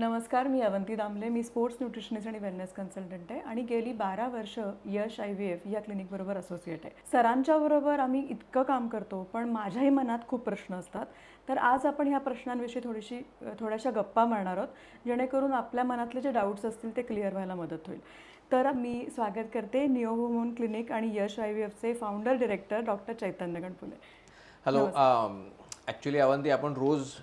नमस्कार मी अवंती दामले. मी स्पोर्ट्स न्यूट्रिशनिस्ट आणि वेलनेस कन्सल्टंट आहे आणि गेली बारा वर्ष यश आय व्ही एफ या क्लिनिकबरोबर असोसिएट आहे. सरांच्या बरोबर आम्ही इतकं काम करतो पण माझ्याही मनात खूप प्रश्न असतात. तर आज आपण ह्या प्रश्नांविषयी थोडीशी थोड्याशा गप्पा मारणार आहोत जेणेकरून आपल्या मनातले जे डाऊट्स असतील ते क्लिअर व्हायला मदत होईल. तर मी स्वागत करते निओहोमोन क्लिनिक आणि Yash I V एफचे founder director doctor Chaitanya Ganpule. Hello actually Avanti आपण रोज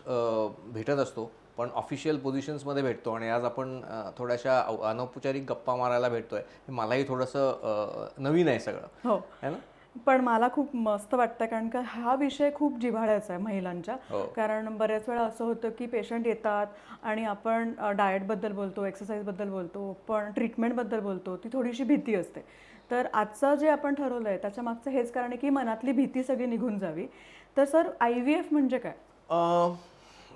भेटत असतो. पण ऑफिशियल पोझिशन्समध्ये भेटतो आणि आज आपण थोड्याशा अनौपचारिक गप्पा मारायला भेटतोय. हे मलाही थोडंसं नवीन आहे सगळं. हो. है ना? पण मला खूप मस्त वाटतं कारण का हा विषय खूप जिव्हाळ्याचा आहे महिलांच्या. हो. कारण बऱ्याच वेळा असं होतं की पेशंट येतात आणि आपण डाएटबद्दल बोलतो एक्सरसाइजबद्दल बोलतो पण ट्रीटमेंटबद्दल बोलतो ती थोडीशी भीती असते. तर आजचं जे आपण ठरवलं आहे त्याच्या मागचं हेच कारण आहे की मनातली भीती सगळी निघून जावी. तर सर आय व्ही एफ म्हणजे काय?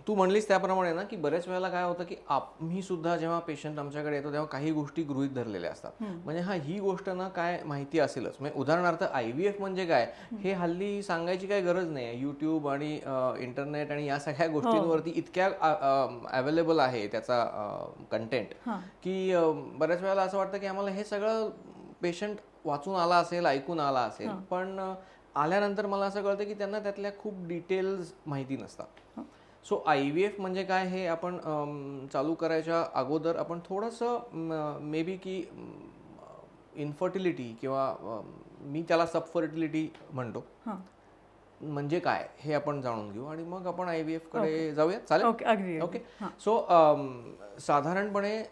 तू म्हणलीस त्याप्रमाणे ना की बऱ्याच वेळेला काय होतं की आम्ही सुद्धा जेव्हा पेशंट आमच्याकडे येतो तेव्हा काही गोष्टी गृहीत धरलेल्या असतात. म्हणजे हा ही गोष्ट ना काय माहिती असेलच. म्हणजे उदाहरणार्थ आय व्ही एफ म्हणजे काय? हे हल्ली सांगायची काही गरज नाही आहे. यूट्यूब आणि इंटरनेट आणि या सगळ्या गोष्टींवरती इतक्या अवेलेबल आहे त्याचा कंटेंट की बऱ्याच वेळेला असं वाटतं की आम्हाला हे सगळं पेशंट वाचून आला असेल ऐकून आला असेल. पण आल्यानंतर मला असं कळतं की त्यांना त्यातल्या खूप डिटेल्स माहिती नसतात. सो आय व्ही एफ म्हणजे काय हे आपण चालू करायच्या अगोदर आपण थोडंसं मे बी की इन्फर्टिलिटी किंवा मी त्याला सबफर्टिलिटी म्हणतो. हां. म्हणजे काय हे आपण जाणून घेऊ आणि मग आपण आय व्ही कडे जाऊया चालेल? ओके सो साधारणपणे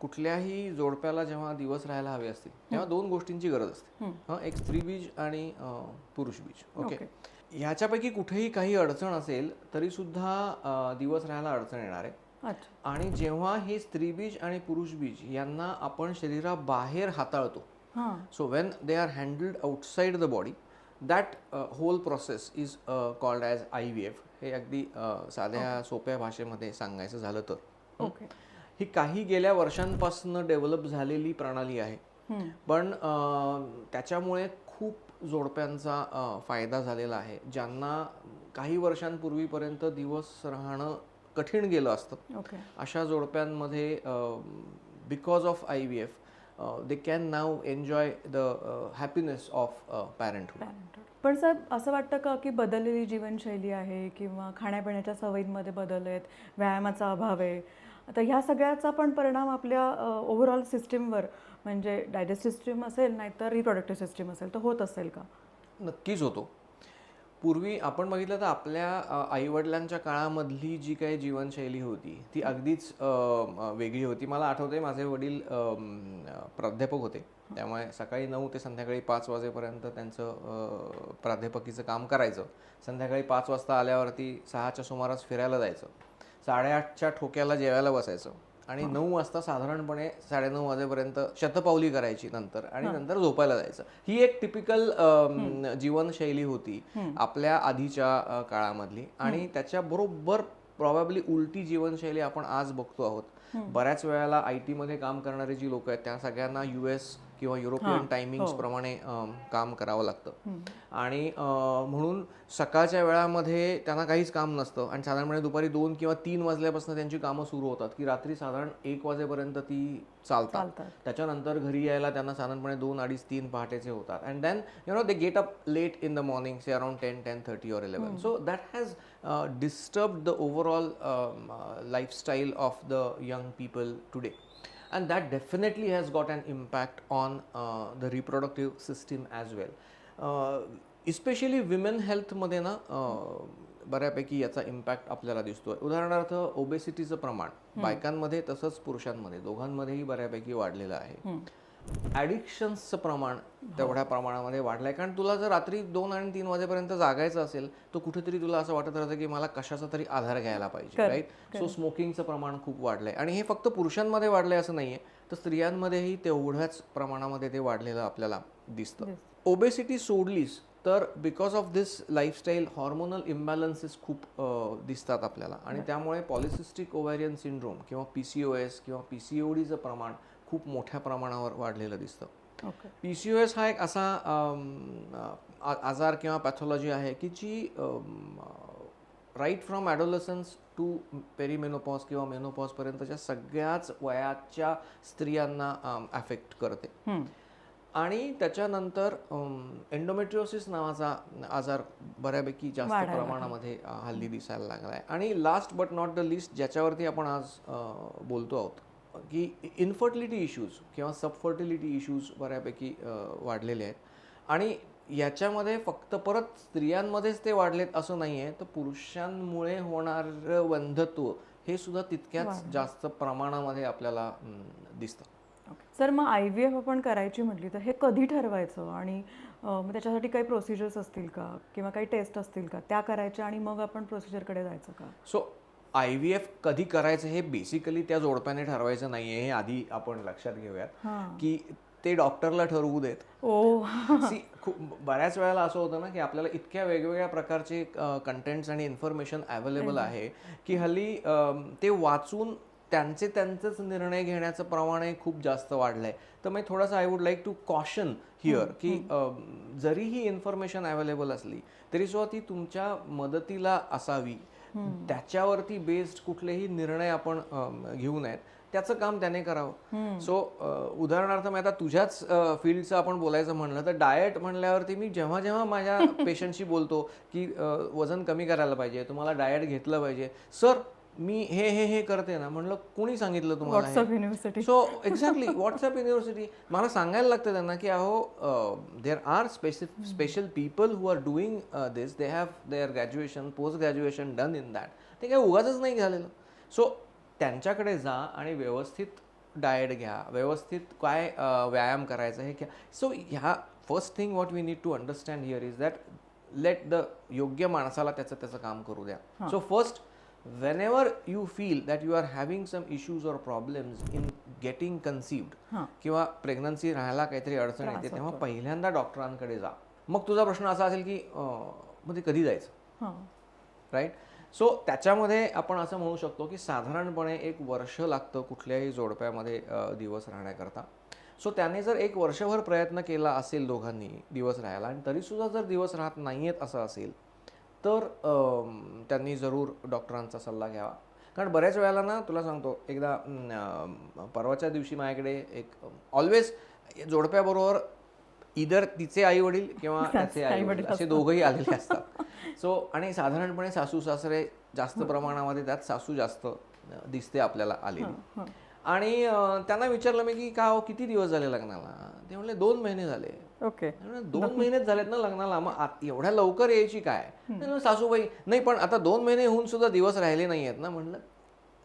कुठल्याही जोडप्याला जेव्हा दिवस राहायला हवे असतील तेव्हा दोन गोष्टींची गरज असते. एक स्त्रीबीज आणि अ, पुरुष बीज. ओके. ह्याच्यापैकी कुठेही काही अडचण असेल तरी सुद्धा अ, दिवस राहायला अडचण येणार आहे. आणि जेव्हा हे स्त्रीबीज आणि पुरुष बीज यांना आपण शरीराबाहेर हाताळतो हां. So when they are handled outside the body that whole process is called as I V F हे अगदी साध्या सोप्या भाषेमध्ये सांगायचं झालं तर. ओके ही काही गेल्या वर्षांपासून डेव्हलप झालेली प्रणाली आहे. पण त्याच्यामुळे खूप जोडप्यांचा फायदा झालेला आहे. ज्यांना काही वर्षांपूर्वीपर्यंत दिवस राहणं कठीण गेलं असतं ओके. अशा जोडप्यांमध्ये because of I V F they can now enjoy the happiness of parenthood. पण सर असं वाटतं का की बदललेली जीवनशैली आहे किंवा खाण्यापिण्याच्या सवयींमध्ये बदल आहेत व्यायामाचा अभाव आहे? आता ह्या सगळ्याचा पण परिणाम आपल्या ओव्हरऑल सिस्टीमवर म्हणजे डायजेस्टिव्ह सिस्टीम असेल नाहीतर रिप्रोडक्टिव्ह सिस्टीम असेल तर होत असेल का? नक्कीच होतो. पूर्वी आपण बघितलं तर आपल्या आईवडिलांच्या काळामधली जी काही जीवनशैली होती ती अगदीच वेगळी होती. मला आठवते माझे वडील प्राध्यापक होते. त्यामुळे सकाळी नऊ ते संध्याकाळी पाच वाजेपर्यंत त्यांचं प्राध्यापकीचं काम करायचं. संध्याकाळी पाच वाजता आल्यावरती सहाच्या सुमारास फिरायला जायचं. साडेआठच्या ठोक्याला जेवायला बसायचं. आणि नऊ वाजता साधारणपणे साडेनऊ वाजेपर्यंत शतपावली करायची नंतर आणि नंतर झोपायला जायचं. ही एक टिपिकल जीवनशैली होती आपल्या आधीच्या काळामधली. आणि त्याच्या बरोबर प्रॉबॅबली उलटी जीवनशैली आपण आज बघतो आहोत. बऱ्याच वेळेला आयमध्ये काम करणारे जी लोक आहेत त्या सगळ्यांना युएस किंवा युरोपियन टायमिंग्स प्रमाणे अम, काम करावं लागतं. आणि म्हणून सकाळच्या वेळामध्ये त्यांना काहीच काम नसतं आणि साधारणपणे दुपारी दोन किंवा तीन वाजल्यापासून त्यांची कामं सुरू होतात की रात्री साधारण एक वाजेपर्यंत ती चालतात. चालतात. त्याच्यानंतर घरी यायला त्यांना साधारणपणे दोन अडीच तीन पहाटेचे होतात. And then you know they get up late in the morning say around ten ten thirty or eleven so that has disturb the overall lifestyle of the young people today and that definitely has got an impact on uh, the reproductive system as well uh, especially women health मध्ये ना uh, बऱ्यापैकी याचा impact आपल्याला दिसतोय उदाहरणार्थ ओबेसिटीचं प्रमाण बायकांमध्ये तसंच पुरुषांमध्ये दोघांमध्येही बऱ्यापैकी वाढलेलं आहे ॲडिक्शन्सचं प्रमाण तेवढ्या प्रमाणामध्ये वाढलंय. कारण तुला जर रात्री दोन आणि तीन वाजेपर्यंत जागायचं असेल तर कुठेतरी तुला असं वाटत राहतं की मला कशाचा तरी आधार घ्यायला पाहिजे राईट सो स्मोकिंगचं प्रमाण खूप वाढलंय. आणि हे फक्त पुरुषांमध्ये वाढलंय असं नाहीये तर स्त्रियांमध्येही तेवढ्याच प्रमाणामध्ये ते वाढलेलं आपल्याला दिसतं. ओबेसिटी सोडलीस तर because of this lifestyle hormonal imbalances खूप दिसतात आपल्याला. आणि त्यामुळे पॉलिसिस्टिक ओव्हॅरियन सिंड्रोम किंवा पी सी ओ एस किंवा पी सी ओ डीचं प्रमाण खूप मोठ्या प्रमाणावर वाढलेलं दिसतं. पी सी ओ एस हा एक असा आजार किंवा पॅथॉलॉजी आहे की जी right from adolescence to perimenopause किंवा मेनोपॉजपर्यंतच्या सगळ्याच वयाच्या स्त्रियांना अफेक्ट करते. आणि त्याच्यानंतर एन्डोमेट्रिओसिस नावाचा आजार बऱ्यापैकी जास्त प्रमाणामध्ये हल्ली दिसायला लागला आहे आणि last but not the list ज्याच्यावरती आपण आज बोलतो आहोत की इन्फर्टिलिटी इश्यूज किंवा सबफर्टिलिटी इश्यूज बऱ्यापैकी वाढलेले आहेत. आणि याच्यामध्ये फक्त परत स्त्रियांमध्येच ते वाढलेत असं नाही आहे तर पुरुषांमुळे होणारं वंधत्व हे सुद्धा तितक्याच जास्त प्रमाणामध्ये आपल्याला दिसतं. सर मग आय व्ही एफ आपण करायची म्हटली तर हे कधी ठरवायचं? आणि मग त्याच्यासाठी काही प्रोसिजर्स असतील का? किंवा काही टेस्ट असतील का? त्या करायच्या आणि मग आपण प्रोसिजरकडे जायचं का? सो आय व्ही एफ कधी करायचं हे बेसिकली त्या जोडप्याने ठरवायचं नाहीये हे आधी आपण लक्षात घेऊयात. की ते डॉक्टरला ठरवू देत. खूप बऱ्याच वेळेला असं होतं ना की आपल्याला इतक्या वेगवेगळ्या प्रकारचे कंटेंट्स आणि इन्फॉर्मेशन अवेलेबल आहे की हल्ली ते वाचून त्यांचे त्यांचेच निर्णय घेण्याचं प्रमाण हे खूप जास्त वाढलंय. तर मी थोडंसं I would like to caution here की जरी ही इन्फॉर्मेशन अवेलेबल असली तरी सुद्धा ती तुमच्या मदतीला असावी. त्याच्यावरती बेस्ड कुठलेही निर्णय आपण घेऊ नयेत. त्याचं काम त्याने करावं. सो उदाहरणार्थ मी आता तुझ्याच फील्डचं आपण बोलायचं म्हणलं तर डाएट म्हणल्यावरती मी जेव्हा जेव्हा माझ्या पेशंटशी बोलतो की वजन कमी करायला पाहिजे तुम्हाला डाएट घेतलं पाहिजे. सर मी हे हे हे करते ना म्हणलं कोणी सांगितलं तुम्हाला? WhatsApp university so exactly WhatsApp university मला सांगायला लागतं त्यांना की अहो there are specif special people who are doing this they have their graduation post graduation done in that ते काय उगाच नाही झालेलं. सो त्यांच्याकडे जा आणि व्यवस्थित डाएट घ्या. व्यवस्थित काय व्यायाम करायचा हे घ्या. सो ह्या first thing what we need to understand here is that let the योग्य माणसाला त्याचं त्याचं काम करू द्या. So first whenever you feel that you are having some issues or problems in getting conceived किंवा प्रेग्नन्सी राहायला काहीतरी अडचण येते तेव्हा पहिल्यांदा डॉक्टरांकडे जा. मग तुझा प्रश्न असा असेल की मग ते कधी जायचं? राईट सो त्याच्यामध्ये आपण असं म्हणू शकतो की साधारणपणे एक वर्ष लागतं कुठल्याही जोडप्यामध्ये दिवस राहण्याकरता. सो त्याने जर एक वर्षभर प्रयत्न केला असेल दोघांनी दिवस राहायला आणि तरीसुद्धा जर दिवस राहत नाही आहेत असं असेल तर त्यांनी जरूर डॉक्टरांचा सल्ला घ्यावा. कारण बऱ्याच वेळेला ना तुला सांगतो एकदा परवाच्या दिवशी माझ्याकडे एक ऑलवेज जोडप्याबरोबर इधर तिचे आई वडील किंवा त्याचे आई वडील असे दोघंही आलेले असतात. सो आणि साधारणपणे सासू सासरे जास्त प्रमाणामध्ये त्यात सासू जास्त दिसते आपल्याला आलेली. आणि त्यांना विचारलं मी की का हो किती दिवस झाले लग्नाला? ते म्हणले दोन महिने झाले. ओके. दोन महिनेच झालेत ना लग्नाला. मग एवढ्या लवकर यायची काय? सासूबाई नाही पण आता दोन महिने होऊन सुद्धा दिवस राहिले नाही आहेत ना. म्हणलं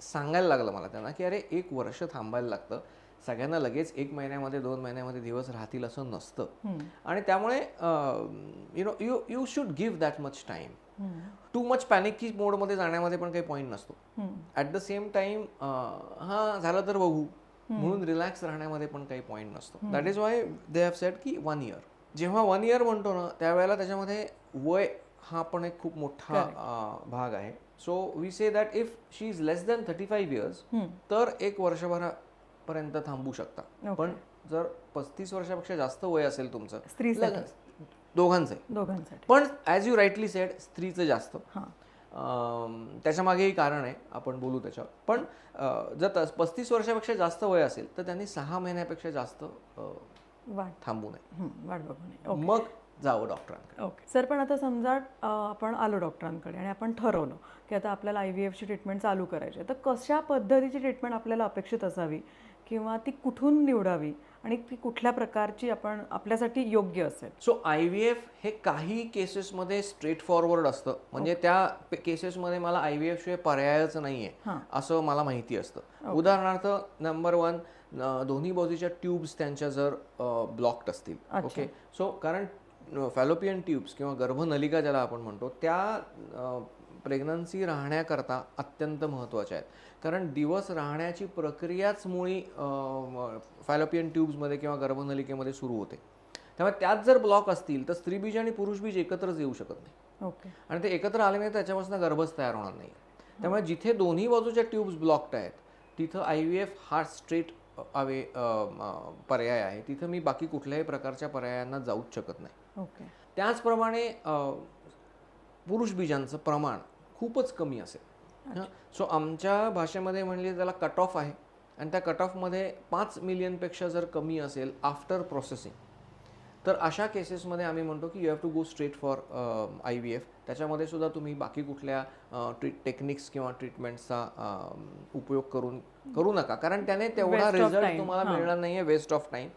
सांगायला लागलं मला त्यांना की अरे एक वर्ष थांबायला लागतं. सगळ्यांना लगेच एक महिन्यामध्ये दोन महिन्यामध्ये दिवस राहतील असं नसतं. आणि त्यामुळे you know you you should give that much time hmm. Too much panic की मोडमध्ये जाण्यामध्ये पण काही पॉईंट नसतो. ॲट द सेम टाइम हां झालं तर बघू. म्हणून रिलॅक्स राहण्यामध्ये पण काही पॉईंट नसतो. That is why they have set की वन इयर जेव्हा वन इयर म्हणतो ना त्यावेळेला त्याच्यामध्ये वय हा पण एक खूप मोठा भाग आहे. So we say that if she is less than thirty five years. तर एक वर्षभरापर्यंत थांबू शकता. पण जर पस्तीस वर्षापेक्षा जास्त वय असेल तुमचं लग्न- दोघांचं पण ॲज यू राईटली सेड स्त्रीचं जास्त. हां अम, त्याच्या मागेही कारण आहे आपण बोलू त्याच्यावर. पण जर तस पस्तीस वर्षापेक्षा जास्त वय असेल तर त्यांनी सहा महिन्यापेक्षा जास्त थांबू नये. वाट बघू नये. मग जावं डॉक्टरांकडे. ओके. सर पण आता समजा आपण आलो डॉक्टरांकडे आणि आपण ठरवलं की आता आपल्याला आय व्ही एफची ट्रीटमेंट चालू करायची आहे तर कशा पद्धतीची ट्रीटमेंट आपल्याला अपेक्षित असावी किंवा ती कुठून निवडावी? आणि ती कुठल्या प्रकारची आपण आपल्यासाठी योग्य असेल. सो आय व्ही एफ हे काही केसेसमध्ये स्ट्रेट फॉरवर्ड असतं. म्हणजे त्या केसेसमध्ये मला आय व्ही एफ शिवाय पर्यायच नाही आहे. असं मला माहिती असतं. उदाहरणार्थ नंबर वन दोन्ही बाजूच्या ट्यूब्स त्यांच्या जर ब्लॉक्ड असतील. ओके सो कारण फॅलोपियन ट्यूब्स किंवा गर्भनलिका ज्याला आपण म्हणतो त्या प्रेग्नन्सी राहण्याकरता अत्यंत महत्त्वाच्या आहेत. कारण दिवस राहण्याची प्रक्रियाच मुळी फॅलोपियन ट्यूब्समध्ये किंवा गर्भनलिकेमध्ये सुरू होते. त्यामुळे त्यात जर ब्लॉक असतील तर स्त्रीबीज आणि पुरुषबीज एकत्रच येऊ शकत नाही. ओके. आणि ते एकत्र आले नाही त्याच्यापासून गर्भच तयार होणार नाही. त्यामुळे जिथे दोन्ही बाजूच्या ट्यूब्स ब्लॉक्ड आहेत तिथं आय व्ही एफ हा स्ट्रेट अवे पर्याय आहे. तिथं मी बाकी कुठल्याही प्रकारच्या पर्यायांना जाऊच शकत नाही. ओके. त्याचप्रमाणे पुरुष बीजांचं प्रमाण खूपच कमी असेल. सो आमच्या भाषेमध्ये म्हणले त्याला कट ऑफ आहे. आणि त्या कट ऑफमध्ये पाच मिलियनपेक्षा जर कमी असेल आफ्टर प्रोसेसिंग तर अशा केसेसमध्ये आम्ही म्हणतो की you have to go straight for I V F त्याच्यामध्ये सुद्धा तुम्ही बाकी कुठल्या ट्रीट टेक्निक्स किंवा ट्रीटमेंट्सचा उपयोग करून करू नका. कारण त्याने तेवढा रिझल्ट. तुम्हाला मिळणार नाही आहे वेस्ट ऑफ टाईम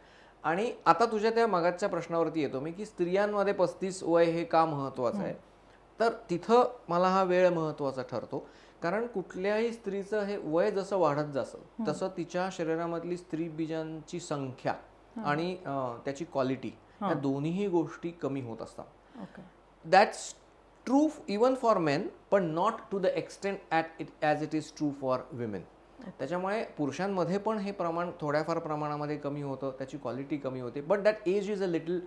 आणि आता तुझ्या त्या मगाच्या प्रश्नावरती येतो मी की स्त्रियांमध्ये पस्तीस वय हे का महत्त्वाचं आहे? तर तिथं मला हा वेळ महत्त्वाचा ठरतो. कारण कुठल्याही स्त्रीचं हे वय जसं वाढत जातं तसं तिच्या शरीरामधली स्त्री बीजांची संख्या आणि त्याची क्वालिटी या दोन्हीही गोष्टी कमी होत असतात. That's true even for men पण not to the extent at it as it is true for women त्याच्यामुळे पुरुषांमध्ये पण हे प्रमाण थोड्याफार प्रमाणामध्ये कमी होतं त्याची क्वालिटी कमी होते. But that age is a little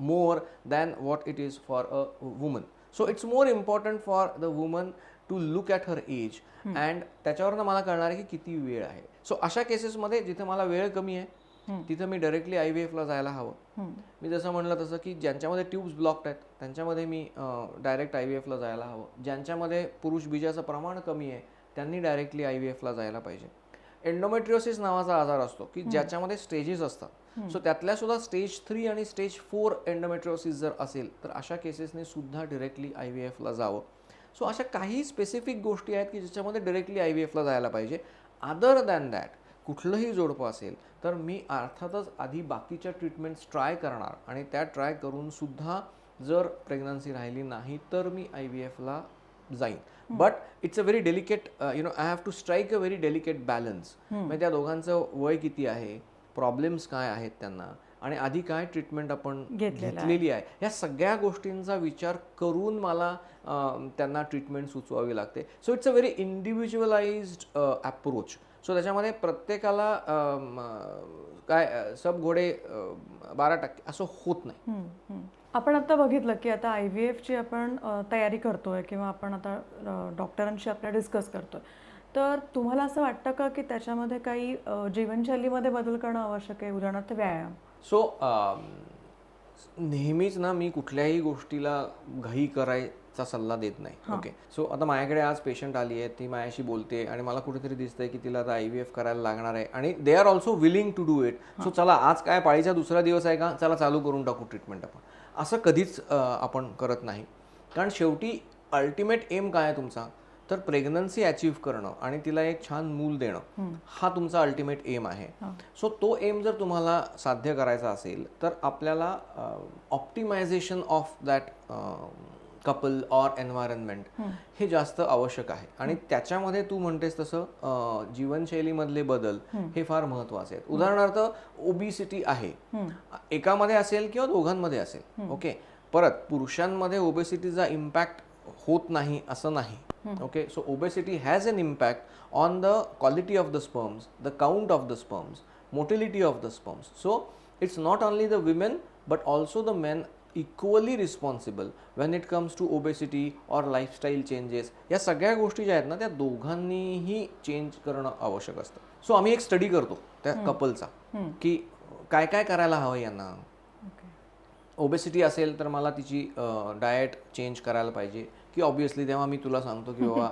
more than what it is for a woman so it's more important for the woman to look at her age and त्याच्यावरनं मला कळणार आहे की किती वेळ आहे. सो अशा केसेसमध्ये जिथे मला वेळ कमी आहे तिथं मी डायरेक्टली आय व्ही एफला जायला हवं. मी जसं म्हणलं तसं की ज्यांच्यामध्ये ट्यूब्स ब्लॉक्ड आहेत त्यांच्यामध्ये मी डायरेक्ट आय व्ही एफला जायला हवं. ज्यांच्यामध्ये पुरुष बीजाचं प्रमाण कमी आहे त्यांनी डायरेक्टली आय व्ही एफला जायला पाहिजे. एंडोमेट्रिओसिस नावाचा आजार असतो की ज्याच्यामध्ये स्टेजेस असतात. सो त्यातल्या सुद्धा स्टेज थ्री आणि स्टेज फोर एंडोमेट्रिओसिस जर असेल तर अशा केसेसने सुद्धा डिरेक्टली आय व्ही एफला जावं. सो अशा काही स्पेसिफिक गोष्टी आहेत की ज्याच्यामध्ये डिरेक्टली आय व्ही एफला जायला पाहिजे. अदर दॅन दॅट कुठलंही जोडपं असेल तर मी अर्थातच आधी बाकीच्या ट्रीटमेंट्स ट्राय करणार. आणि त्या ट्राय करून सुद्धा जर प्रेग्नन्सी राहिली नाही तर मी आय व्ही एफला जाईन. But it's a very delicate you know I have to strike a very delicate balance म्हणजे त्या दोघांचं वय किती आहे? प्रॉब्लेम्स काय आहेत त्यांना? आणि आधी काय ट्रीटमेंट आपण घेतलेलं आहे. या सगळ्या गोष्टींचा विचार करून मला त्यांना ट्रीटमेंट सुचवावी लागते. So it's a very individualised approach so त्याच्यामध्ये प्रत्येकाला काय सब घोडे बारा टक्के असं होत नाही. आपण आता बघितलं की आता आय व्ही एफची आपण तयारी करतोय किंवा आपण आता डॉक्टरांशी आपल्या डिस्कस करतोय. तर तुम्हाला असं वाटतं का की त्याच्यामध्ये काही जीवनशैलीमध्ये बदल करणं आवश्यक आहे? उदाहरणार्थ व्यायाम. सो नेहमीच ना मी कुठल्याही गोष्टीला घाई करायचा सल्ला देत नाही. ओके सो आता माझ्याकडे आज पेशंट आली आहे ती माझ्याशी बोलते आणि मला कुठेतरी दिसतंय की तिला आता आय व्ही एफ करायला लागणार आहे आणि they are also willing to do it so चला आज काय पाळीचा दुसरा दिवस आहे का? चला चालू करून टाकू ट्रीटमेंट आपण. असं कधीच आपण करत नाही. कारण शेवटी अल्टिमेट एम काय आहे तुमचा? तर प्रेग्नन्सी अचीव्ह करणं आणि तिला एक छान मूल देणं हा तुमचा अल्टिमेट एम आहे. सो तो एम जर तुम्हाला साध्य करायचा असेल तर आपल्याला optimisation of that couple or environment हे जास्त आवश्यक आहे. आणि त्याच्यामध्ये तू म्हणतेस तसं जीवनशैलीमधले बदल हे फार महत्त्वाचे आहेत. उदाहरणार्थ ओबिसिटी आहे. एकामध्ये असेल किंवा दोघांमध्ये असेल ओके परत पुरुषांमध्ये ओबेसिटीचा इम्पॅक्ट होत नाही असं नाही. Okay so obesity has an impact on the quality of the sperms the count of the sperms motility of the sperms so it's not only the women but also the men equally responsible when it comes to obesity or lifestyle changes या सगळ्या गोष्टी ज्या आहेत ना त्या दोघांनीही change करणं आवश्यक असतं. सो आम्ही एक स्टडी करतो त्या कपलचा की काय काय करायला हवं यांना? ओबेसिटी असेल तर मला तिची डाएट चेंज करायला पाहिजे. की ऑब्विसली तेव्हा मी तुला सांगतो की बाबा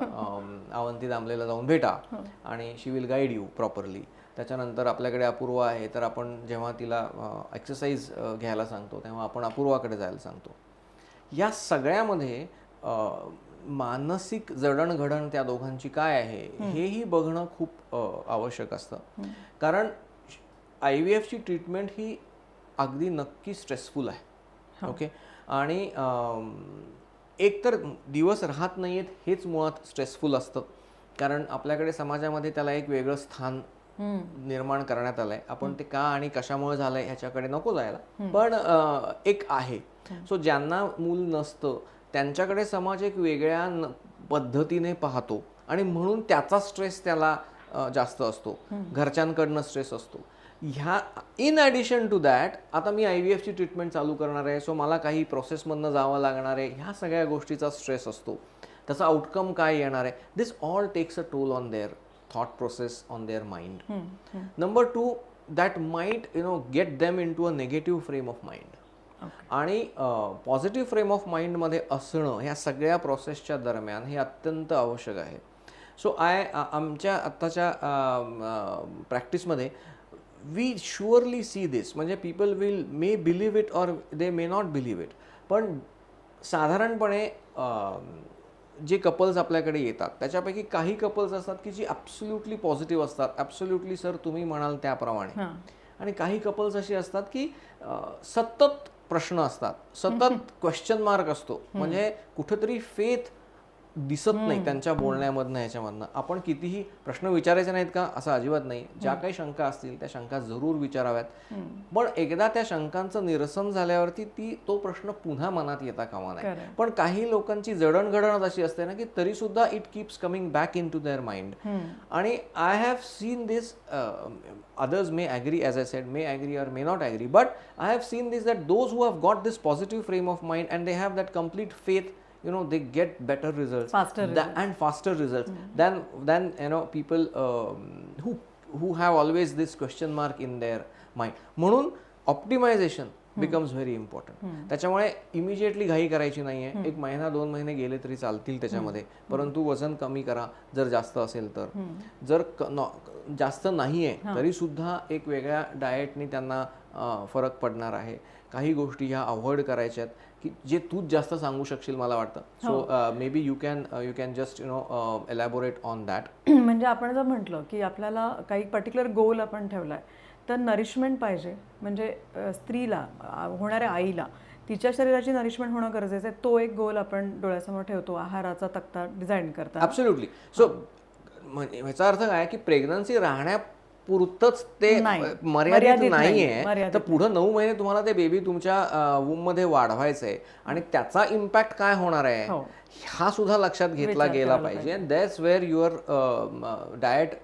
अवंती दामलेला जाऊन भेटा आणि she will guide you properly त्याच्यानंतर आपल्याकडे अपूर्वा आहे तर आपण जेव्हा तिला एक्सरसाइज घ्यायला सांगतो तेव्हा आपण अपूर्वाकडे जायला सांगतो. या सगळ्यामध्ये मानसिक जडणघडण त्या दोघांची काय आहे हेही बघणं खूप आवश्यक असतं. कारण आय व्ही एफची ट्रीटमेंट ही अगदी नक्की स्ट्रेसफुल आहे. ओके? आणि अम, एक तर दिवस राहत नाही आहेत हेच मुळात स्ट्रेसफुल असतं. कारण आपल्याकडे समाजामध्ये त्याला एक वेगळं स्थान निर्माण करण्यात आलंय. आपण ते का आणि कशामुळे झालंय ह्याच्याकडे नको जायला. पण एक आहे. सो ज्यांना मूल नसतं त्यांच्याकडे समाज एक वेगळ्या पद्धतीने पाहतो. आणि म्हणून त्याचा स्ट्रेस त्याला जास्त असतो. घरच्यांकडनं स्ट्रेस असतो. ह्या इन ॲडिशन टू दॅट आता मी आय व्ही एफची ट्रीटमेंट चालू करणार आहे सो मला काही प्रोसेसमधनं जावं लागणार आहे ह्या सगळ्या गोष्टीचा स्ट्रेस असतो. त्याचा आउटकम काय येणार आहे? This all takes a toll on their thought process on their mind number two that might you know get them into a negative frame of mind आणि पॉझिटिव्ह फ्रेम ऑफ माइंडमध्ये असणं ह्या सगळ्या प्रोसेसच्या दरम्यान हे अत्यंत आवश्यक आहे. सो आय आमच्या आत्ताच्या प्रॅक्टिसमध्ये वी शुअरली सी दिस म्हणजे people will may believe it or they may not believe it पण साधारणपणे जे कपल्स आपल्याकडे येतात त्याच्यापैकी काही कपल्स असतात की जी ॲब्सोल्युटली पॉझिटिव्ह असतात. ॲब्सोल्युटली सर तुम्ही म्हणाल त्याप्रमाणे. आणि काही कपल्स अशी असतात की सतत प्रश्न असतात. सतत क्वेश्चन मार्क असतो. म्हणजे कुठेतरी फेथ दिसत नाही त्यांच्या बोलण्यामधनं ह्याच्यामधनं. आपण कितीही प्रश्न विचारायचे नाहीत का? असं अजिबात नाही. ज्या काही शंका असतील त्या शंका जरूर विचाराव्यात. पण एकदा त्या शंकांचं निरसन झाल्यावरती ती तो प्रश्न पुन्हा मनात येता कामा नाही. पण काही लोकांची जडणघडण अशी असते ना की तरी सुद्धा it keeps coming back into their mind आणि I have seen this others may agree as i said may agree or may not agree but i have seen this that those who have got this positive frame of mind and they have that complete faith you know they get better results. Faster tha- and faster results. Than than you know people um, who who have always this question mark in their mind. म्हणून optimisation becomes very important त्याच्यामुळे immediately घाई करायची नाहीये. एक महिना दोन महिने गेले तरी चालतील त्याच्यामध्ये. परंतु वजन कमी करा. जर जास्त असेल तर. जर क- नॉ- जास्त नाहीये तरी सुद्धा एक वेगळ्या डाएटनी त्यांना अं, फरक पडणार आहे. काही गोष्टी ह्या अवॉइड करायच्यात. की जे तूच जास्त सांगू शकशील मला वाटतं. So maybe you can you can just you know elaborate on that म्हणजे आपण जर म्हटलं की आपल्याला काही पर्टिक्युलर गोल आपण ठेवला आहे तर नरिशमेंट पाहिजे. म्हणजे स्त्रीला होणाऱ्या आईला तिच्या शरीराची नरिशमेंट होणं गरजेचं आहे. तो एक गोल आपण डोळ्यासमोर ठेवतो आहाराचा तक्ता डिझाईन करता ॲब्सोल्युटली सो ह्याचा अर्थ काय की प्रेग्नन्सी राहण्यापुरतच ते. मर्यादित मर्यादित नाही नाहीये, तर पुढं नऊ महिने तुम्हाला ते बेबी तुमच्या वूममध्ये वाढवायचं आहे आणि त्याचा इम्पॅक्ट काय होणार आहे? हो. हा सुद्धा लक्षात घेतला गेला पाहिजे. That's where your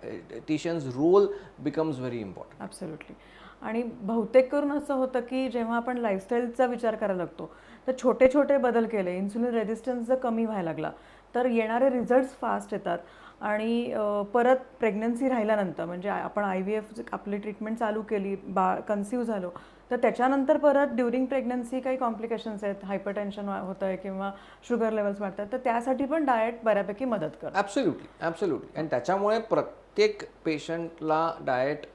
dietitians role becomes very important absolutely आणि बहुतेक करून असं होतं की जेव्हा आपण लाईफस्टाईलचा विचार करायला लागतो तर छोटे छोटे बदल केले. इन्सुलिन रेजिस्टन्स जर कमी व्हायला लागला तर येणारे रिझल्ट्स फास्ट येतात. आणि परत प्रेग्नन्सी राहिल्यानंतर म्हणजे आपण आय व्ही एफ आपली ट्रीटमेंट चालू केली बाळ कन्सिव्ह झालो तर त्याच्यानंतर परत ड्युरिंग प्रेग्नन्सी काही कॉम्प्लिकेशन्स आहेत हायपर टेन्शन होतं आहे किंवा शुगर लेवल्स वाढतात तर त्यासाठी पण डाएट बऱ्यापैकी मदत करतं. ॲब्सोल्युटली ॲब्सोल्युटली आणि त्याच्यामुळे प्रत्येक पेशंटला डाएट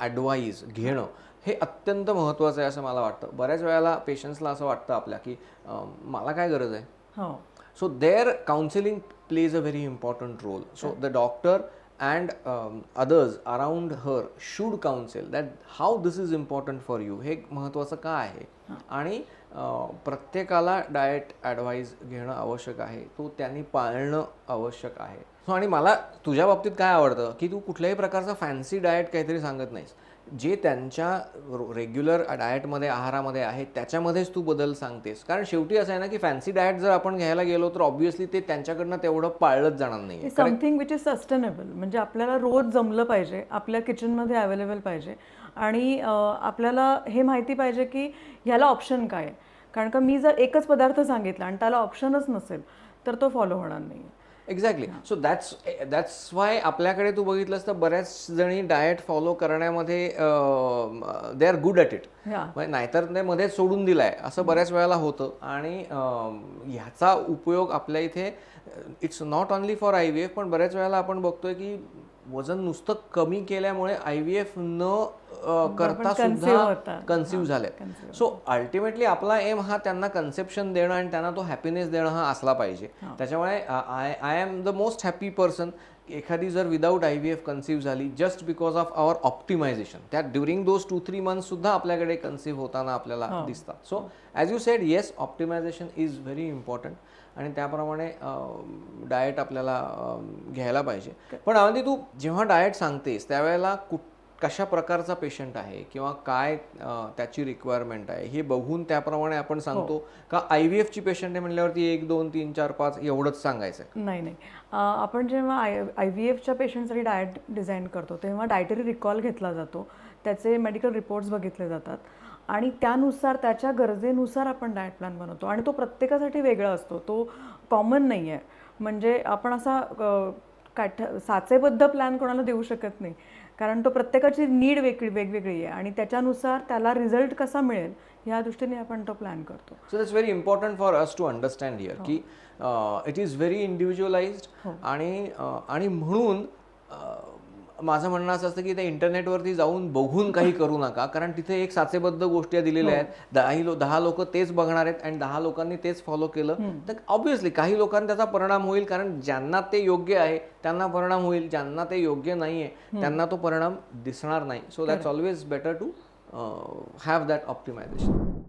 ॲडवाईज घेणं हे अत्यंत महत्त्वाचं आहे असं मला वाटतं. बऱ्याच वेळेला पेशंट्सला असं वाटतं आपल्या की मला काय गरज आहे? हो. So their counseling plays a very important role. So the doctor and um, others around her should counsel that how this is important for you. हे महत्वाचं का आहे? आणि अं, प्रत्येकाला डाएट ॲडवाईज घेणं आवश्यक आहे. तो त्यांनी पाळणं आवश्यक आहे. सो आणि मला तुझ्या बाबतीत काय आवडतं? की तू कुठल्याही प्रकारचा फॅन्सी डाएट काहीतरी सांगत नाहीस. जे त्यांच्या रेग्युलर डाएटमध्ये आहारामध्ये आहे त्याच्यामध्येच तू बदल सांगतेस. कारण शेवटी असं आहे ना की फॅन्सी डाएट जर आपण घ्यायला गेलो तर ऑब्व्हियसली ते त्यांच्याकडनं तेवढं पाळलंच जाणार नाही समथिंग विच इज सस्टेनेबल म्हणजे आपल्याला रोज जमलं पाहिजे आपल्या किचनमध्ये अवेलेबल पाहिजे. आणि आपल्याला हे माहिती पाहिजे की ह्याला ऑप्शन काय आहे? कारण का मी जर एकच पदार्थ सांगितला आणि त्याला ऑप्शनच नसेल तर तो फॉलो होणार नाही exactly so that's that's why आपल्याकडे तू बघितलंस तर बऱ्याच जणी डाएट फॉलो करण्यामध्ये they are good at it नाहीतर ते मध्येच सोडून दिलाय. असं बऱ्याच वेळेला होतं. आणि ह्याचा उपयोग आपल्या इथे it's not only for I V F पण बऱ्याच वेळेला आपण बघतोय की वजन नुसतं कमी केल्यामुळे आय व्ही एफ न करता सुद्धा. कन्सिव्ह झाले सो अल्टिमेटली आपला एम हा त्यांना कन्सेप्शन देणं आणि त्यांना तो हॅपीनेस देणं हा असला पाहिजे. त्याच्यामुळे I I am the most happy person एखादी जर without I V F conceive झाली just because of our optimization त्यात during those two three month सुद्धा आपल्याकडे कन्सिव्ह होताना आपल्याला दिसतात. So as you said yes optimization is very important आणि त्याप्रमाणे डाएट आपल्याला घ्यायला पाहिजे. पण अवंती तू जेव्हा डाएट सांगतेस त्यावेळेला कुठ कशा प्रकारचा पेशंट आहे? किंवा काय त्याची रिक्वायरमेंट आहे? हे बघून त्याप्रमाणे आपण सांगतो का आय व्ही एफची पेशंट आहे म्हटल्यावरती एक दोन तीन चार पाच एवढंच सांगायचं नाही नाही. आपण जेव्हा आय आय व्ही एफच्या पेशंटसाठी डाएट डिझाईन करतो तेव्हा डायटरी रिकॉल घेतला जातो. त्याचे मेडिकल रिपोर्ट्स बघितले जातात. आणि त्यानुसार त्याच्या गरजेनुसार आपण डाएट प्लॅन बनवतो. आणि तो प्रत्येकासाठी वेगळा असतो. तो कॉमन नाही आहे म्हणजे आपण असा काठ साचेबद्ध प्लॅन कोणाला देऊ शकत नाही. कारण तो प्रत्येकाची नीड वेगळी वेगवेगळी आहे. आणि त्याच्यानुसार त्याला रिझल्ट कसा मिळेल ह्या दृष्टीने आपण तो प्लॅन करतो. So that's very important for us to understand here की इट इज व्हेरी इंडिव्हिज्युअलाइज्ड आणि आणि म्हणून माझं म्हणणं असं असतं की ते इंटरनेटवरती जाऊन बघून काही करू नका. कारण तिथे एक साचेबद्ध गोष्टी दिलेल्या आहेत. दहा लो दहा लोक तेच बघणार आहेत आणि दहा लोकांनी तेच फॉलो केलं तर ऑब्व्हियसली काही लोकांना त्याचा परिणाम होईल. कारण ज्यांना ते योग्य आहे त्यांना परिणाम होईल. ज्यांना ते योग्य नाही आहे त्यांना तो परिणाम दिसणार नाही. So that's always better to have that optimization